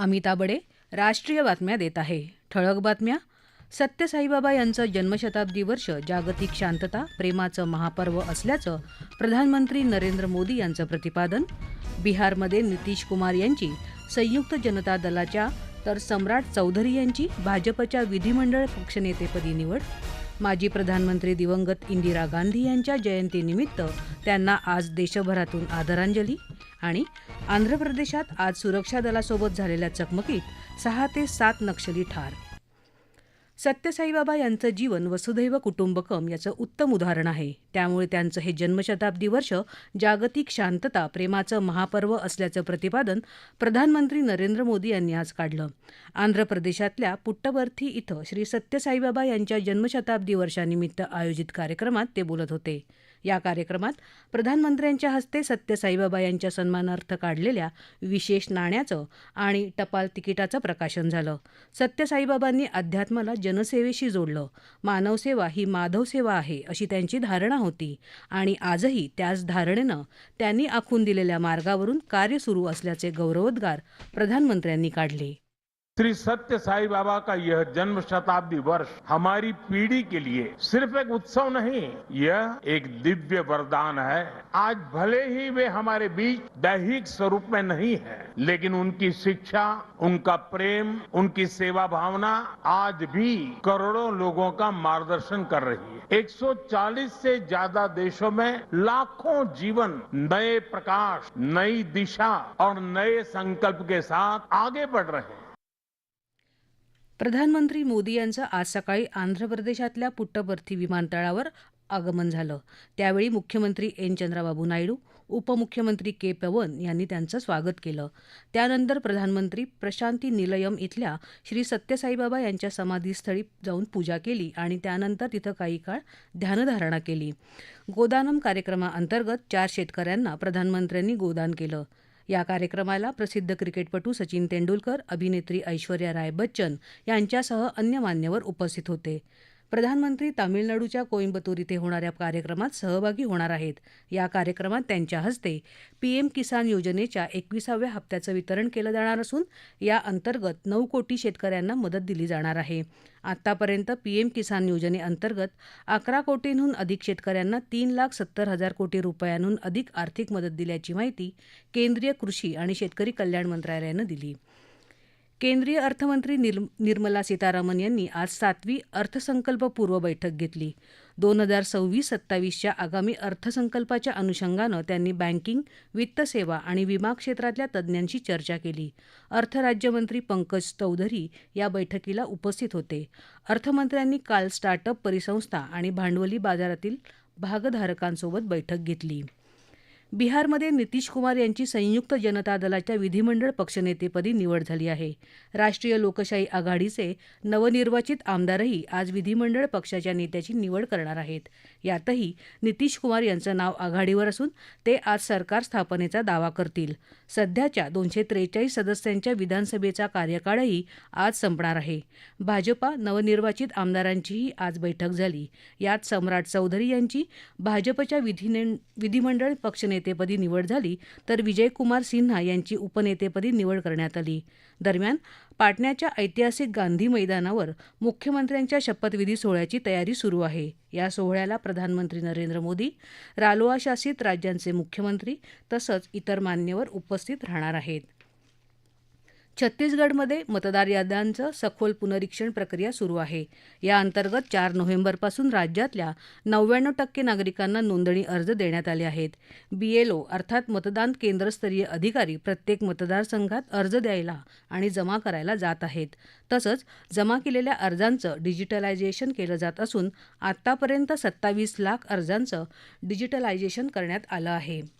अमिता बडे राष्ट्रीय बातम्या देत आहे. ठळक बातम्या. सत्य साईबाबा यांचं जन्मशताब्दी वर्ष जागतिक शांतता प्रेमाचं महापर्व असल्याचं प्रधानमंत्री नरेंद्र मोदी यांचं प्रतिपादन. बिहारमध्ये नितीश कुमार यांची संयुक्त जनता दलाच्या तर सम्राट चौधरी यांची भाजपच्या विधिमंडळ पक्षनेतेपदी निवड. माजी प्रधानमंत्री दिवंगत इंदिरा गांधी यांच्या जयंतीनिमित्त त्यांना आज देशभरातून आदरांजली आणि आंध्र प्रदेशात आज सुरक्षा दलासोबत झालेल्या चकमकीत सहा ते सात नक्षली ठार. सत्यसाईबाबा यांचं जीवन वसुधैव कुटुंबकम याचं उत्तम उदाहरण आहे. त्यामुळे त्यांचं हे जन्मशताब्दी वर्ष जागतिक शांतता प्रेमाचं महापर्व असल्याचं प्रतिपादन प्रधानमंत्री नरेंद्र मोदी यांनी आज काढलं. आंध्र प्रदेशातल्या पुट्टबर्थी इथं श्री सत्यसाईबाबा यांच्या जन्मशताब्दी वर्षानिमित्त आयोजित कार्यक्रमात ते बोलत होते. या कार्यक्रमात प्रधानमंत्र्यांच्या हस्ते सत्यसाईबाबा यांच्या सन्मानार्थ काढलेल्या विशेष नाण्याचं आणि टपाल तिकिटाचं प्रकाशन झालं. सत्यसाईबाबांनी अध्यात्माला जनसेवेशी जोडलं. मानवसेवा ही माधवसेवा आहे अशी त्यांची धारणा होती आणि आजही त्याच धारणेनं त्यांनी आखून दिलेल्या मार्गावरून कार्य सुरू असल्याचे गौरवोद्गार प्रधानमंत्र्यांनी काढले. श्री सत्य साई बाबा का यह जन्म शताब्दी वर्ष हमारी पीढ़ी के लिए सिर्फ़ एक उत्सव नहीं, यह एक दिव्य वरदान है। आज भले ही वे हमारे बीच दैहिक स्वरूप में नहीं है, लेकिन उनकी शिक्षा, उनका प्रेम, उनकी सेवा भावना आज भी करोड़ों लोगों का मार्गदर्शन कर रही है। 140 से ज़्यादा देशों में लाखों जीवन नए प्रकाश, नई दिशा और नए संकल्प के साथ आगे बढ़ रहे हैं। प्रधानमंत्री मोदी यांचं आज सकाळी आंध्र प्रदेशातल्या पुट्टपर्थी विमानतळावर आगमन झालं. त्यावेळी मुख्यमंत्री एन. चंद्राबाबू नायडू उपमुख्यमंत्री के. पवन यांनी त्यांचं स्वागत केलं. त्यानंतर प्रधानमंत्री प्रशांती निलयम इथल्या श्री सत्यसाईबाबा यांच्या समाधीस्थळी जाऊन पूजा केली आणि त्यानंतर तिथं काही काळ ध्यानधारणा केली. गोदानम कार्यक्रमाअंतर्गत चार शेतकऱ्यांना प्रधानमंत्र्यांनी गोदान केलं. या कार्यक्रमाला प्रसिद्ध क्रिकेटपटू सचिन तेंडुलकर अभिनेत्री ऐश्वर्या राय बच्चन यांच्यासह अन्य मान्यवर उपस्थित होते. प्रधानमंत्री तामिळनाडूच्या कोईम्बतूर इथे होणाऱ्या कार्यक्रमात सहभागी होणार आहेत. या कार्यक्रमात त्यांच्या हस्ते पीएम किसान योजनेच्या एकविसाव्या हप्त्याचं वितरण केलं जाणार असून या अंतर्गत नऊ कोटी शेतकऱ्यांना मदत दिली जाणार आहे. आतापर्यंत पीएम किसान योजनेअंतर्गत अकरा कोटींहून अधिक शेतकऱ्यांना तीन लाख सत्तर हजार कोटी रुपयांहून अधिक आर्थिक मदत दिल्याची माहिती केंद्रीय कृषी आणि शेतकरी कल्याण मंत्रालयानं दिली. केंद्रीय अर्थमंत्री निर्मला सीतारामन यांनी आज सातवी अर्थसंकल्पपूर्व बैठक घेतली. दोन हजार सव्वीस सत्तावीसच्या आगामी अर्थसंकल्पाच्या अनुषंगानं त्यांनी बँकिंग वित्तसेवा आणि विमा क्षेत्रातल्या तज्ज्ञांशी चर्चा केली. अर्थराज्यमंत्री पंकज चौधरी या बैठकीला उपस्थित होते. अर्थमंत्र्यांनी काल स्टार्टअप परिसंस्था आणि भांडवली बाजारातील भागधारकांसोबत बैठक घेतली. बिहारमध्ये नितीश कुमार यांची संयुक्त जनता दलाच्या विधिमंडळ पक्षनेतेपदी निवड झाली आहे. राष्ट्रीय लोकशाही आघाडीचे नवनिर्वाचित आमदारही आज विधिमंडळ पक्षाच्या नेत्याची निवड करणार आहेत. यातही नितीश कुमार यांचं नाव आघाडीवर असून ते आज सरकार स्थापनेचा दावा करतील. सध्याच्या दोनशे त्रेचाळीस सदस्यांच्या विधानसभेचा कार्यकाळही आज संपणार आहे. भाजपा नवनिर्वाचित आमदारांचीही आज बैठक झाली. यात सम्राट चौधरी यांची भाजपच्या विधिमंडळ पक्षनेते उपनेतेपदी निवड झाली तर विजयकुमार सिन्हा यांची उपनेतेपदी निवड करण्यात आली. दरम्यान पाटण्याच्या ऐतिहासिक गांधी मैदानावर मुख्यमंत्र्यांच्या शपथविधी सोहळ्याची तयारी सुरू आहे. या सोहळ्याला प्रधानमंत्री नरेंद्र मोदी रालोआ शासित राज्यांचे मुख्यमंत्री तसंच इतर मान्यवर उपस्थित राहणार आहेत. छत्तीसगडमध्ये मतदार याद्यांचं सखोल पुनरीक्षण प्रक्रिया सुरू आहे. या अंतर्गत चार नोव्हेंबरपासून राज्यातल्या नव्याण्णव टक्के नागरिकांना नोंदणी अर्ज देण्यात आले आहेत. बीएलओ अर्थात मतदान केंद्रस्तरीय अधिकारी प्रत्येक मतदारसंघात अर्ज द्यायला आणि जमा करायला जात आहेत. तसंच जमा केलेल्या अर्जांचं डिजिटलायझेशन केलं जात असून आतापर्यंत सत्तावीस लाख अर्जांचं डिजिटलायझेशन करण्यात आलं आहे.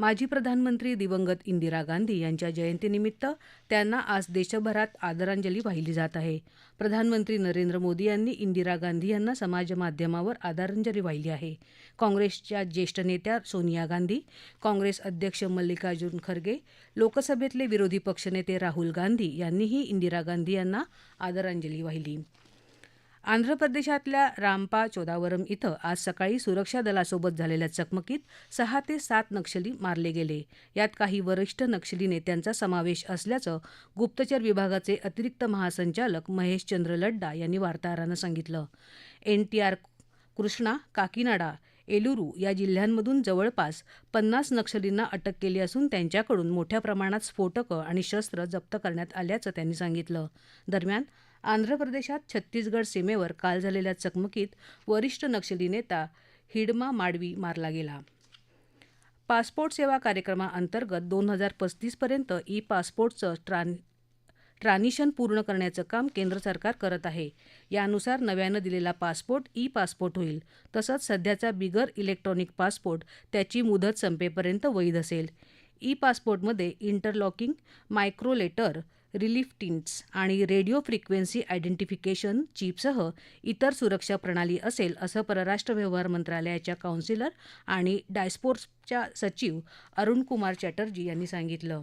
माजी प्रधानमंत्री दिवंगत इंदिरा गांधी यांच्या जयंतीनिमित्त त्यांना आज देशभरात आदरांजली वाहिली जात आहे. प्रधानमंत्री नरेंद्र मोदी यांनी इंदिरा गांधी यांना समाजमाध्यमावर आदरांजली वाहिली आहे. काँग्रेसच्या ज्येष्ठ नेत्या सोनिया गांधी काँग्रेस अध्यक्ष मल्लिकार्जुन खरगे लोकसभेतले विरोधी पक्षनेते राहुल गांधी यांनीही इंदिरा गांधी यांना आदरांजली वाहिली. आंध्र प्रदेशातल्या रामपा चोदावरम इथं आज सकाळी सुरक्षा दलासोबत झालेल्या चकमकीत सहा ते सात नक्षली मारले गेले. यात काही वरिष्ठ नक्षली नेत्यांचा समावेश असल्याचं गुप्तचर विभागाचे अतिरिक्त महासंचालक महेश चंद्र लड्डा यांनी वार्ताहरांना सांगितलं. एनटीआर कृष्णा काकीनाडा एलुरू या जिल्ह्यांमधून जवळपास पन्नास नक्षलींना अटक केली असून त्यांच्याकडून मोठ्या प्रमाणात स्फोटकं आणि शस्त्र जप्त करण्यात आल्याचं त्यांनी सांगितलं. दरम्यान आंध्र प्रदेशात छत्तीसगड सीमेवर काल झालेल्या चकमकीत वरिष्ठ नक्षली नेता हिडमा माडवी मारला गेला. पासपोर्ट सेवा कार्यक्रमाअंतर्गत दोन हजार पस्तीसपर्यंत ई पासपोर्टचं ट्रान ट्रान्झिशन पूर्ण करण्याचं काम केंद्र सरकार करत आहे. यानुसार नव्यानं दिलेला पासपोर्ट ई पासपोर्ट होईल. तसंच सध्याचा बिगर इलेक्ट्रॉनिक पासपोर्ट त्याची मुदत संपेपर्यंत वैध असेल. ई पासपोर्टमध्ये इंटरलॉकिंग मायक्रोलेटर रिलीफ टिंट्स आणि रेडिओ फ्रिक्वेन्सी आयडेंटिफिकेशन चिपसह इतर सुरक्षा प्रणाली असेल असं परराष्ट्र व्यवहार मंत्रालयाच्या काउन्सिलर आणि डायस्पोर्ट्सच्या सचिव अरुण कुमार चॅटर्जी यांनी सांगितलं.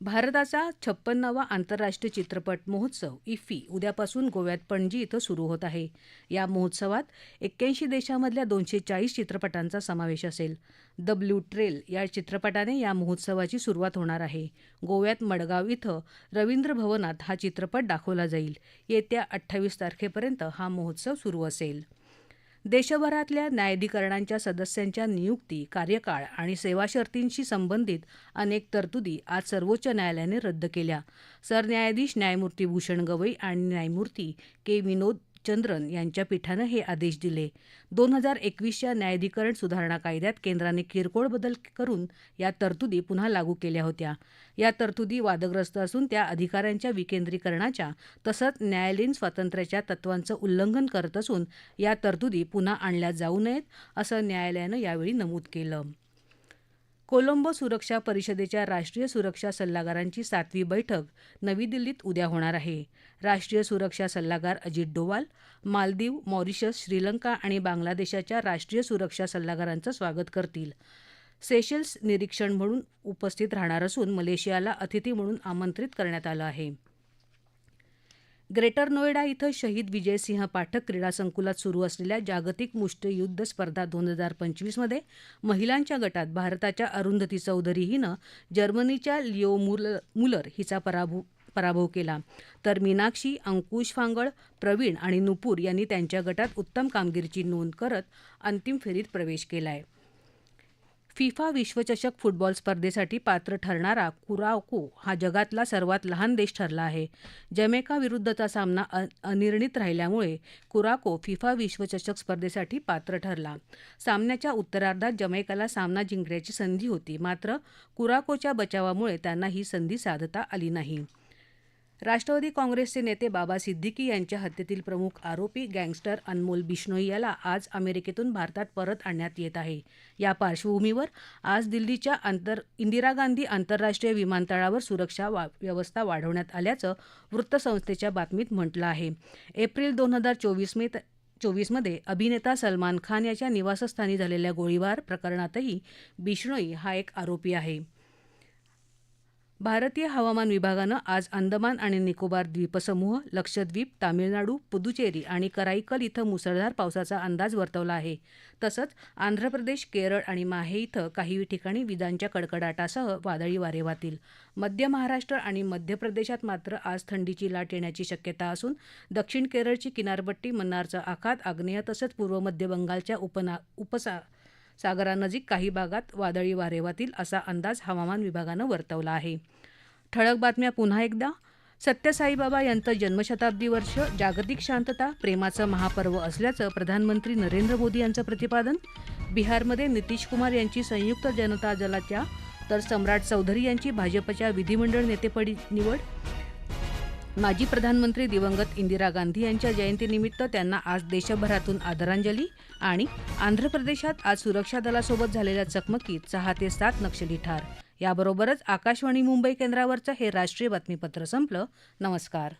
भारताचा छप्पन्नावा आंतरराष्ट्रीय चित्रपट महोत्सव इफ्फी उद्यापासून गोव्यात पणजी इथं सुरू होत आहे. या महोत्सवात एक्क्याऐंशी देशामधल्या दोनशे चाळीस चित्रपटांचा समावेश असेल. द ब्लू ट्रेल या चित्रपटाने या महोत्सवाची सुरुवात होणार आहे. गोव्यात मडगाव इथं रवींद्र भवनात हा चित्रपट दाखवला जाईल. येत्या अठ्ठावीस तारखेपर्यंत हा महोत्सव सुरू असेल. देशभरातल्या न्यायाधिकरणांच्या सदस्यांच्या नियुक्ती कार्यकाळ आणि सेवाशर्तींशी संबंधित अनेक तरतुदी आज सर्वोच्च न्यायालयाने रद्द केल्या. सरन्यायाधीश न्यायमूर्ती भूषण गवई आणि न्यायमूर्ती के. विनोद चंद्रन यांच्या पीठानं हे आदेश दिले. दोन हजार एकवीसच्या न्यायाधिकरण सुधारणा कायद्यात केंद्राने किरकोळ बदल करून या तरतुदी पुन्हा लागू केल्या होत्या. या तरतुदी वादग्रस्त असून त्या अधिकाऱ्यांच्या विकेंद्रीकरणाच्या तसंच न्यायालयीन स्वातंत्र्याच्या तत्वांचं उल्लंघन करत असून या तरतुदी पुन्हा आणल्या जाऊ नयेत असं न्यायालयानं यावेळी नमूद केलं. कोलंबो सुरक्षा परिषदेच्या राष्ट्रीय सुरक्षा सल्लागारांची सातवी बैठक नवी दिल्लीत उद्या होणार आहे. राष्ट्रीय सुरक्षा सल्लागार अजित डोवाल मालदीव मॉरिशस श्रीलंका आणि बांगलादेशाच्या राष्ट्रीय सुरक्षा सल्लागारांचं स्वागत करतील. सेशेल्स निरीक्षण म्हणून उपस्थित राहणार असून मलेशियाला अतिथी म्हणून आमंत्रित करण्यात आलं आहे. ग्रेटर नोएडा इथं शहीद विजयसिंह पाठक क्रीडा संकुलात सुरू असलेल्या जागतिक मुष्टियुद्ध स्पर्धा दोन हजार पंचवीसमध्ये महिलांच्या गटात भारताच्या अरुंधती चौधरी हिनं जर्मनीच्या लिओ मुलर मुलर हिचा पराभव पराभव केला. तर मीनाक्षी अंकुश फांगळ प्रवीण आणि नुपूर यांनी त्यांच्या गटात उत्तम कामगिरीची नोंद करत अंतिम फेरीत प्रवेश केला आहे फिफा विश्वचषक फुटबॉल स्पर्धेसाठी पात्र ठरणारा कुराको हा जगातला सर्वात लहान देश ठरला आहे. जमेका विरुद्धचा सामना अ अनिर्णित राहिल्यामुळे कुराको फिफा विश्वचषक स्पर्धेसाठी पात्र ठरला. सामन्याच्या उत्तरार्धात जमैकाला सामना जिंकण्याची संधी होती मात्र कुराकोच्या बचावामुळे त्यांना ही संधी साधता आली नाही. राष्ट्रवादी काँग्रेसचे नेते बाबा सिद्दीकी यांच्या हत्येतील प्रमुख आरोपी गँगस्टर अनमोल बिश्नोई याला आज अमेरिकेतून भारतात परत आणण्यात येत आहे. या पार्श्वभूमीवर आज दिल्लीच्या आंतर इंदिरा गांधी आंतरराष्ट्रीय विमानतळावर सुरक्षा वा व्यवस्था वाढवण्यात आल्याचं वृत्तसंस्थेच्या बातमीत म्हटलं आहे. एप्रिल दोन हजार चोवीस मे चोवीसमध्ये अभिनेता सलमान खान याच्या निवासस्थानी झालेल्या गोळीबार प्रकरणातही बिश्नोई हा एक आरोपी आहे. भारतीय हवामान विभागानं आज अंदमान आणि निकोबार द्वीपसमूह लक्षद्वीप तामिळनाडू पुदुचेरी आणि कराईकल इथं मुसळधार पावसाचा अंदाज वर्तवला आहे. तसंच आंध्र प्रदेश केरळ आणि माहे इथं काही ठिकाणी विजांच्या कडकडाटासह वादळी वारे वाहतील. मध्य महाराष्ट्र आणि मध्य प्रदेशात मात्र आज थंडीची लाट येण्याची शक्यता असून दक्षिण केरळची किनारपट्टी मन्नारचा आखात आग्नेय तसंच पूर्व मध्य बंगालच्या उपना उपसा सागरानजीक काही भागात वादळी वारे वाहतील असा अंदाज हवामान विभागानं वर्तवला आहे. ठळक बातम्या पुन्हा एकदा. सत्यसाईबाबा यांचं जन्मशताब्दी वर्ष जागतिक शांतता प्रेमाचं महापर्व असल्याचं प्रधानमंत्री नरेंद्र मोदी यांचं प्रतिपादन. बिहारमध्ये नितीश कुमार यांची संयुक्त जनता दलाच्या तर सम्राट चौधरी यांची भाजपच्या विधिमंडळ नेतेपदी निवड. माजी प्रधानमंत्री दिवंगत इंदिरा गांधी यांच्या जयंतीनिमित्त त्यांना आज देशभरातून आदरांजली आणि आंध्र प्रदेशात आज सुरक्षा दलासोबत झालेल्या चकमकीत सहा ते सात नक्षली ठार. याबरोबरच आकाशवाणी मुंबई केंद्रावरचं हे राष्ट्रीय बातमीपत्र संपलं. नमस्कार.